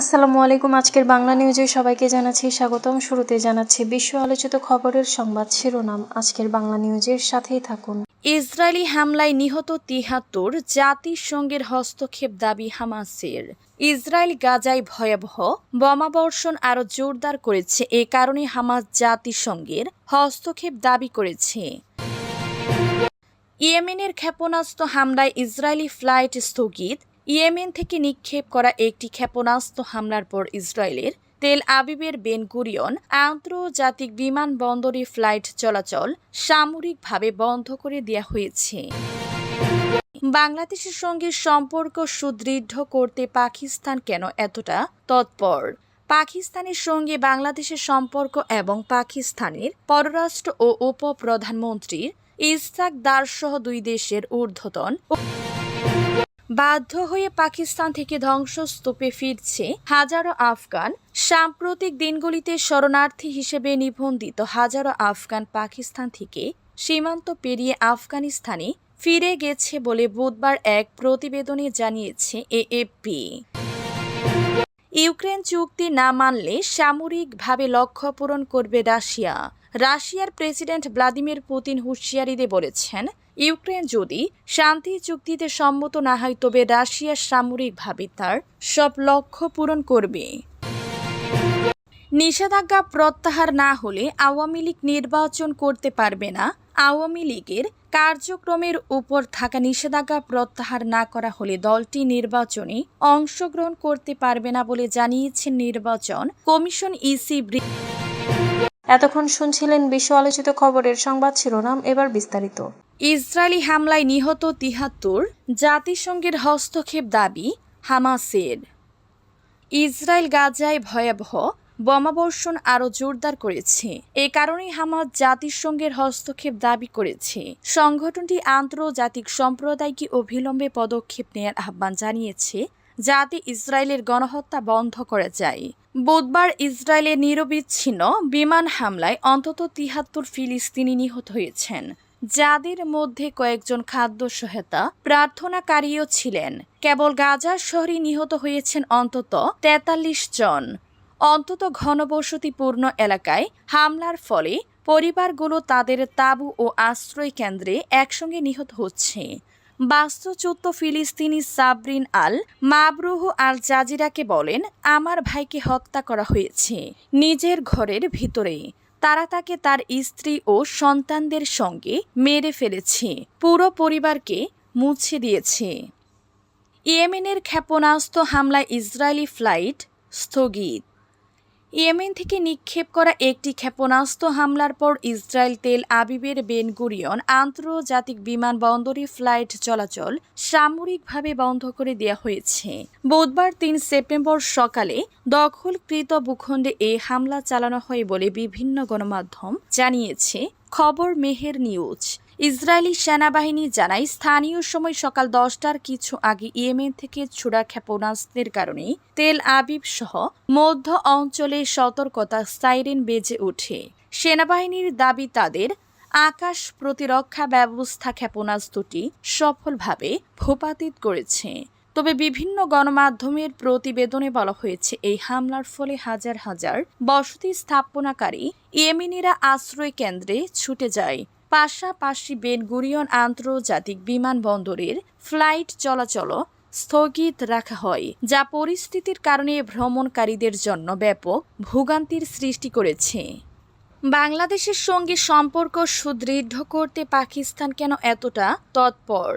আসসালামু আলাইকুম, আজকের বাংলা নিউজে সবাইকে জানাচ্ছি স্বাগতম। শুরুতে জানাচ্ছি বিশ্ব আলোচিত খবরের সংবাদ শিরোনাম। আজকের বাংলা নিউজের সাথেই থাকুন। ইসরায়েলি হামলায় নিহত তিহাত্তর জাতিসংঘের হস্তক্ষেপ দাবি হামাসের। ইসরায়েল গাজায় ভয়াবহ বোমাবর্ষণ আরও জোরদার করেছে, এ কারণে হামাস জাতিসংঘের হস্তক্ষেপ দাবি করেছে। ইয়েমেনের ক্ষেপণাস্ত্র হামলায় ইসরায়েলি ফ্লাইট স্থগিত ইয়েমেন থেকে নিক্ষেপ করা একটি ক্ষেপণাস্ত্র হামলার পর ইসরায়েলের তেল আবিবের বেন গুরিয়ন আন্তর্জাতিক বিমানবন্দরে ফ্লাইট চলাচল সামরিকভাবে বন্ধ করে দেওয়া হয়েছে। বাংলাদেশের সঙ্গে সম্পর্ক সুদৃঢ় করতে পাকিস্তান কেন এতটা তৎপর? পাকিস্তানের সঙ্গে বাংলাদেশের সম্পর্ক এবং পাকিস্তানের পররাষ্ট্র ও উপপ্রধানমন্ত্রীর ইস্তাক দার সহ দুই দেশের ঊর্ধ্বতন বাধ্য হয়ে পাকিস্তান থেকে ধ্বংসস্তূপে ফিরছে হাজারো আফগান। সাম্প্রতিক দিনগুলিতে শরণার্থী হিসেবে নিবন্ধিত হাজারো আফগান পাকিস্তান থেকে সীমান্ত পেরিয়ে আফগানিস্তানে ফিরে গেছে বলে বুধবার এক প্রতিবেদনে জানিয়েছে এএফপি। ইউক্রেন চুক্তি না মানলে সামরিকভাবে লক্ষ্য পূরণ করবে রাশিয়া। রাশিয়ার প্রেসিডেন্ট ভ্লাদিমির পুতিন হুঁশিয়ারি দিয়ে বলেছেন ইউক্রেন যদি শান্তি চুক্তিতে সম্মত না হয়, তবে রাশিয়া সামরিকভাবে তার সব লক্ষ্য পূরণ করবে। নিষেধাজ্ঞা প্রত্যাহার না হলে আওয়ামী লীগ নির্বাচন করতে পারবে না। আওয়ামী লীগের কার্যক্রমের উপর থাকা নিষেধাজ্ঞা প্রত্যাহার না করা হলে দলটি নির্বাচনে অংশগ্রহণ করতে পারবে না বলে জানিয়েছেন নির্বাচন কমিশন ইসি এতক্ষণ শুনছিলেন বিশ্ব আলোচিত খবরের সংবাদ শিরোনাম, এবার বিস্তারিত। ইসরায়েলি হামলায় নিহত তিহাত্তর জাতিসংঘের হস্তক্ষেপ দাবি হামাসের। ইসরায়েল গাজায় ভয়াবহ বোমাবর্ষণ আরও জোরদার করেছে। এ কারণেই হামাস জাতিসংঘের হস্তক্ষেপ দাবি করেছে। সংগঠনটি আন্তর্জাতিক সম্প্রদায়কে অবিলম্বে পদক্ষেপ নেয়ার আহ্বান জানিয়েছে যাতে ইসরায়েলের গণহত্যা বন্ধ করা যায়। বুধবার ইসরায়েলের নিরবিচ্ছিন্ন বিমান হামলায় অন্তত তিহাত্তর ফিলিস্তিনি নিহত হয়েছেন। যাদের মধ্যে কয়েকজন খাদ্য সহায়তা প্রার্থনাকারীও ছিলেন। কেবল গাজা শহরে নিহত হয়েছেন অন্তত তেতাল্লিশ জন। অন্তত ঘনবসতিপূর্ণ এলাকায় হামলার ফলে পরিবারগুলো তাদের তাঁবু ও আশ্রয় কেন্দ্রে একসঙ্গে নিহত হচ্ছে। বাস্তুচ্যুত ফিলিস্তিনি সাবরিন আল মাবরুহ আল জাজিরাকে বলেন, আমার ভাইকে হত্যা করা হয়েছে নিজের ঘরের ভিতরে তারা তাকে তার স্ত্রী ও সন্তানদের সঙ্গে মেরে ফেলেছে। পুরো পরিবারকে মুছে দিয়েছে। ইয়েমেনের ক্ষেপণাস্ত্র হামলায় ইসরায়েলি ফ্লাইট স্থগিত। ইয়েমেন থেকে নিক্ষেপ করা একটি ক্ষেপণাস্ত্র হামলার পর ইসরায়েল তেল আবিবের বেন গুরিয়ন আন্তর্জাতিক বিমানবন্দরে ফ্লাইট চলাচল সামরিকভাবে বন্ধ করে দেওয়া হয়েছে। বুধবার তিন সেপ্টেম্বর সকালে দখলকৃত ভূখণ্ডে এই হামলা চালানো হয় বলে বিভিন্ন গণমাধ্যম জানিয়েছে। খবর মেহের নিউজ। ইসরায়েলি সেনাবাহিনী জানায়, স্থানীয় সময় সকাল দশটার কিছু আগে ইয়েমেন থেকে ছোড়া ক্ষেপণাস্ত্রের কারণে তেল আবিব সহ মধ্য অঞ্চলে সতর্কতা সাইরেন বেজে ওঠে। সেনাবাহিনীর দাবি তাদের আকাশ প্রতিরক্ষা ব্যবস্থা ক্ষেপণাস্ত্রটি সফলভাবে ভূপাতিত করেছে। তবে বিভিন্ন গণমাধ্যমের প্রতিবেদনে বলা হয়েছে, এই হামলার ফলে হাজার হাজার বসতি স্থাপনাকারী ইয়েমিনিরা আশ্রয় কেন্দ্রে ছুটে যায়। পাশাপাশি বেনগুরিয়ন আন্তর্জাতিক বিমানবন্দরের ফ্লাইট চলাচল স্থগিত রাখা হয়, যা পরিস্থিতির কারণে ভ্রমণকারীদের জন্য ব্যাপক ভোগান্তির সৃষ্টি করেছে। বাংলাদেশের সঙ্গে সম্পর্ক সুদৃঢ় করতে পাকিস্তান কেন এতটা তৎপর?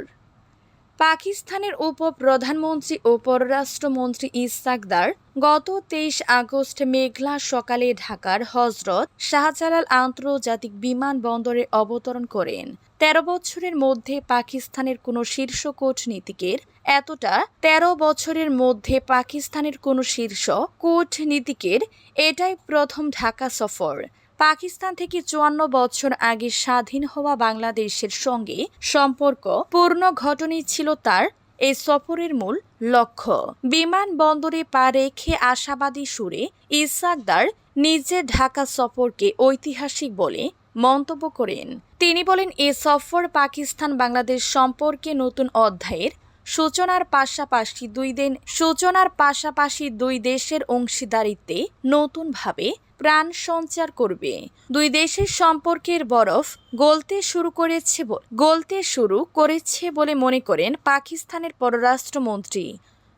পাকিস্তানের উপপ্রধানমন্ত্রী ও পররাষ্ট্রমন্ত্রী ইসাকদার গত তেইশ আগস্ট মেঘলা সকালে ঢাকার হজরত শাহজালাল আন্তর্জাতিক বিমানবন্দরে অবতরণ করেন। তেরো বছরের মধ্যে পাকিস্তানের কোনো শীর্ষ কূটনীতিকের, এতটা তেরো বছরের মধ্যে পাকিস্তানের কোনো শীর্ষ কূটনীতিকের, এটাই প্রথম ঢাকা সফর। পাকিস্তান থেকে চুয়ান্ন বছর আগে স্বাধীন হওয়া বাংলাদেশের সঙ্গে সম্পর্ক পূর্ণ ঘটনই ছিল তার এই সফরের মূল লক্ষ্য। বিমানবন্দরে পা রেখে আশাবাদী সুরে ইসাকদার নিজের ঢাকা সফরকে ঐতিহাসিক বলে মন্তব্য করেন। তিনি বলেন, এ সফর পাকিস্তান বাংলাদেশ সম্পর্কে নতুন অধ্যায়ের সূচনার পাশাপাশি দুই দিন, সূচনার পাশাপাশি দুই দেশের অংশীদারিত্বে নতুনভাবে প্রাণ সঞ্চার করবে। দুই দেশের সম্পর্কের বরফ গলতে শুরু করেছে গলতে শুরু করেছে বলে মনে করেন পাকিস্তানের পররাষ্ট্রমন্ত্রী।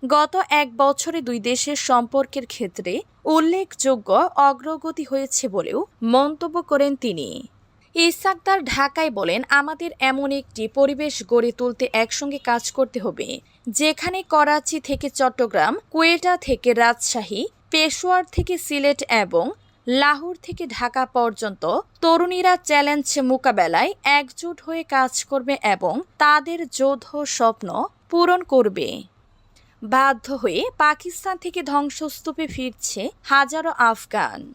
গত এক বছরে দুই দেশের সম্পর্কের ক্ষেত্রে উল্লেখযোগ্য অগ্রগতি হয়েছে বলেও মন্তব্য করেন তিনি। ইসাকদার ঢাকায় বলেন, আমাদের এমন একটি পরিবেশ গড়ে তুলতে একসঙ্গে কাজ করতে হবে, যেখানে করাচি থেকে চট্টগ্রাম, কুয়েটা থেকে রাজশাহী, পেশোয়ার থেকে সিলেট এবং লাহোর থেকে ঢাকা পর্যন্ত তরুণীরা চ্যালেঞ্জ মোকাবেলায় একজোট হয়ে কাজ করবে এবং তাদের যৌথ স্বপ্ন পূরণ করবে। বাধ্য হয়ে পাকিস্তান থেকে ধ্বংসস্তূপে ফিরছে হাজারো আফগান।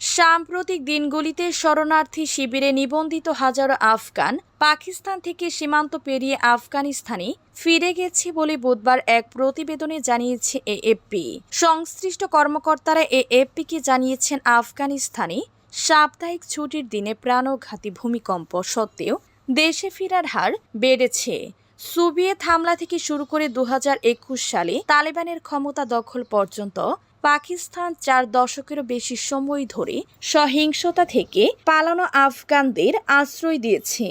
সাম্প্রতিক দিনগুলিতে শরণার্থী শিবিরে নিবন্ধিত হাজারো আফগান পাকিস্তান থেকে সীমান্ত পেরিয়ে আফগানিস্তানে ফিরে গেছে বলে বুধবার এক প্রতিবেদনে জানিয়েছে এএফপি। সংশ্লিষ্ট কর্মকর্তারা এএফপিকে জানিয়েছেন, আফগানিস্তানে সাপ্তাহিক ছুটির দিনে প্রাণঘাতী ভূমিকম্প সত্ত্বেও দেশে ফেরার হার বেড়েছে। সোভিয়েত হামলা থেকে শুরু করে দু হাজার একুশ সালে তালেবানের ক্ষমতা দখল পর্যন্ত পাকিস্তান চার দশকেরও বেশি সময় ধরে সহিংসতা থেকে পালানো আফগানদের আশ্রয় দিয়েছে।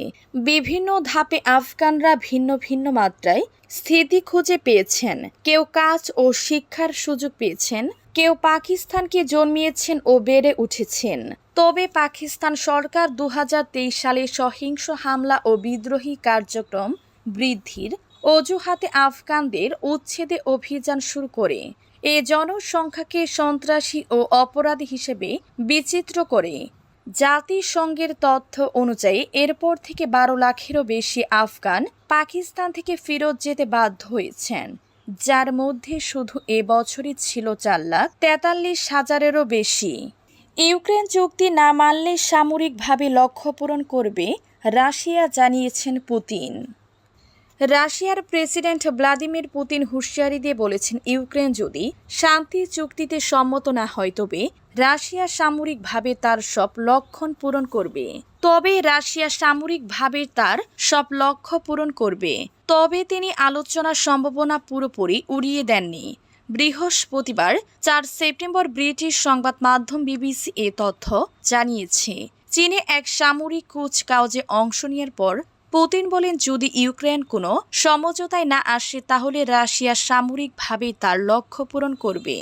বিভিন্ন ধাপে আফগানরা ভিন্ন ভিন্ন মাত্রায় স্থিতি খুঁজে পেয়েছেন। কেউ কাজ ও শিক্ষার সুযোগ পেয়েছেন, কেউ পাকিস্তানকে জন্মিয়েছেন ও বেড়ে উঠেছেন। তবে পাকিস্তান সরকার দু হাজার তেইশ সালে সহিংস হামলা ও বিদ্রোহী কার্যক্রম বৃদ্ধির অজুহাতে আফগানদের উচ্ছেদে অভিযান শুরু করে। এ জনসংখ্যাকে সন্ত্রাসী ও অপরাধী হিসেবে বিচিত্র করে। জাতিসংঘের তথ্য অনুযায়ী এরপর থেকে বারো লাখেরও বেশি আফগান পাকিস্তান থেকে ফেরত যেতে বাধ্য হয়েছেন, যার মধ্যে শুধু এ বছরই ছিল চার লাখ তেতাল্লিশ হাজারেরও বেশি। ইউক্রেন চুক্তি না মানলে সামরিকভাবে লক্ষ্য পূরণ করবে, রাশিয়া, জানিয়েছেন পুতিন। রাশিয়ার প্রেসিডেন্ট ভ্লাদিমির পুতিন হুঁশিয়ারি দিয়ে বলেছেন, ইউক্রেন যদি শান্তি চুক্তিতে সম্মত না হয়, তবে রাশিয়া সামরিকভাবে তার সব লক্ষণ পূরণ করবে। তবে রাশিয়া সামরিকভাবে তার সব লক্ষ্য পূরণ করবে। তবে তিনি আলোচনার সম্ভাবনা পুরোপুরি উড়িয়ে দেননি। বৃহস্পতিবার, চার সেপ্টেম্বর ব্রিটিশ সংবাদ মাধ্যম বিবিসি এ তথ্য জানিয়েছে, চীনে এক সামরিক কুচকাওয়াজে অংশ নেওয়ার পর পুতিন বলেন, যদি ইউক্রেন কোনো সমঝোতায় না আসে, তাহলে রাশিয়া সামরিকভাবেই তার লক্ষ্য পূরণ করবে।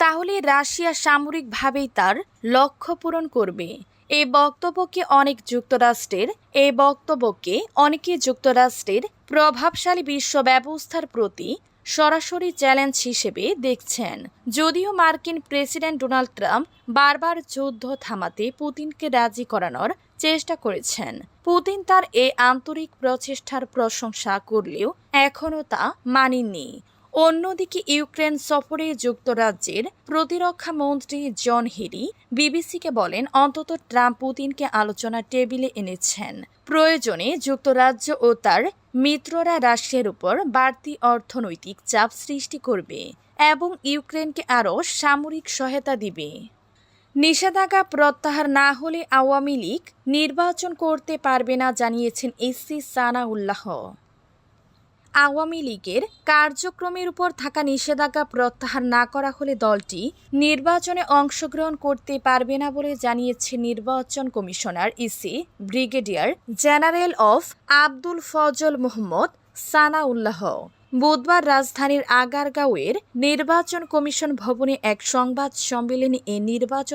তাহলে রাশিয়া সামরিকভাবেই তার লক্ষ্য পূরণ করবে। এই বক্তব্যকে অনেক যুক্তরাষ্ট্রের এই বক্তব্যকে অনেকে যুক্তরাষ্ট্রের প্রভাবশালী বিশ্ব ব্যবস্থার প্রতি সরাসরি চ্যালেঞ্জ হিসেবে দেখছেন। যদিও মার্কিন প্রেসিডেন্ট ডোনাল্ড ট্রাম্প বারবার যুদ্ধ থামাতে পুতিনকে রাজি করানোর চেষ্টা করেছেন। পুতিন তার এই আন্তরিক প্রচেষ্টার প্রশংসা করলেও এখনও তা মানেননি। অন্যদিকে ইউক্রেন সফরে যুক্তরাজ্যের প্রতিরক্ষা মন্ত্রী জন হেরি বিবিসিকে বলেন, অন্তত ট্রাম্প পুতিনকে আলোচনার টেবিলে এনেছেন। প্রয়োজনে যুক্তরাজ্য ও তার মিত্ররা রাশিয়ার উপর বাড়তি অর্থনৈতিক চাপ সৃষ্টি করবে এবং ইউক্রেনকে আরও সামরিক সহায়তা দিবে। নিষেধাজ্ঞা প্রত্যাহার না হলে আওয়ামী লীগ নির্বাচন করতে পারবে না, জানিয়েছেন এসসি সানাউল্লাহ। আওয়ামী লীগের কার্যক্রমের উপর থাকা নিষেধাজ্ঞা প্রত্যাহার না করা হলে দলটি নির্বাচনে অংশগ্রহণ করতে পারবে না বলে জানিয়েছে নির্বাচন কমিশনার ইসি ব্রিগেডিয়ার জেনারেল অফ আব্দুল ফজল মোহাম্মদ সানাউল্লাহ। বুধবার রাজধানীর আগারগাঁওয়ের নির্বাচন কমিশন ভবনে এক সংবাদ সম্মেলনে এ নির্বাচন